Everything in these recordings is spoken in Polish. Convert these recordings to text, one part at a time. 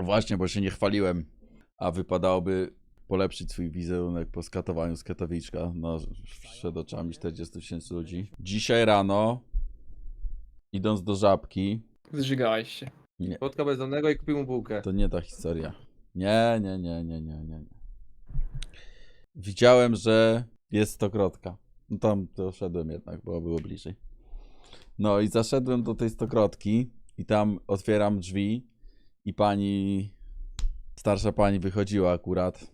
A Właśnie, bo się nie chwaliłem. A wypadałoby polepszyć swój wizerunek po skatowaniu z Katowiczka. No, przed oczami 40 tysięcy ludzi. Dzisiaj rano, idąc do żabki, Zżygałeś się. nie, Spotkał bezdomnego i kupił mu bułkę. to nie ta historia. Nie, nie, nie, nie, nie, nie. nie. Widziałem, że jest stokrotka. No tam doszedłem jednak, bo było bliżej. No i zaszedłem do tej stokrotki i tam otwieram drzwi i pani, starsza pani wychodziła akurat.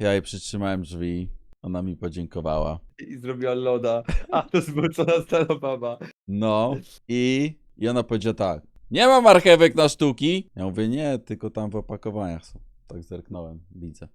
Ja jej przytrzymałem drzwi, ona mi podziękowała. I zrobiła loda. A to zmęczona stara baba. No i, i ona powiedziała tak. Nie ma marchewek na sztuki. Ja mówię, nie, tylko tam w opakowaniach są. Tak zerknąłem, widzę.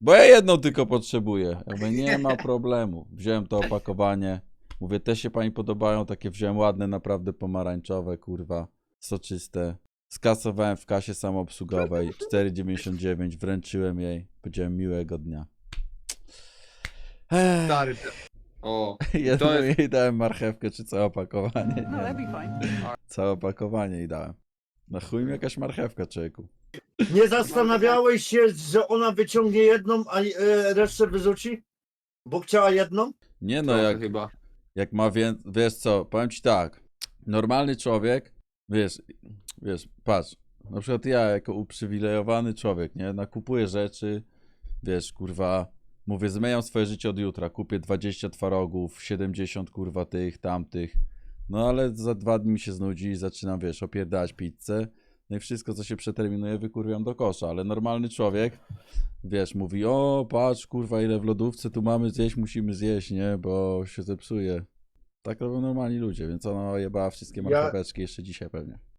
Bo ja jedną tylko potrzebuję. Ja mówię, nie ma problemu. Wziąłem to opakowanie. Mówię, te się pani podobają, takie wziąłem ładne, naprawdę pomarańczowe, kurwa, soczyste. Skasowałem w kasie samoobsługowej 4,99, wręczyłem jej. Powiedziałem miłego dnia. Ech, Stary. O. jedną to jest- jej dałem marchewkę, czy całe opakowanie. No, that'd Nie, be fine. całe opakowanie jej dałem. Na chuj mi jakaś marchewka, człowieku. Nie zastanawiałeś się, że ona wyciągnie jedną, a e, resztę wyrzuci? Bo chciała jedną? Nie no, jak, chyba. jak ma więc, wiesz co, powiem ci tak, normalny człowiek, wiesz, wiesz, patrz, na przykład ja jako uprzywilejowany człowiek, nie, nakupuję rzeczy, wiesz, kurwa, mówię, zmieniam swoje życie od jutra, kupię 20 twarogów, 70 kurwa tych, tamtych, no ale za dwa dni mi się znudzi i zaczynam, wiesz, opierdalać pizzę, no i wszystko, co się przeterminuje, wykurwiam do kosza, ale normalny człowiek, wiesz, mówi, o, patrz, kurwa, ile w lodówce tu mamy zjeść, musimy zjeść, nie, bo się zepsuje. Tak robią normalni ludzie, więc ona jebała wszystkie marcheweczki jeszcze dzisiaj pewnie.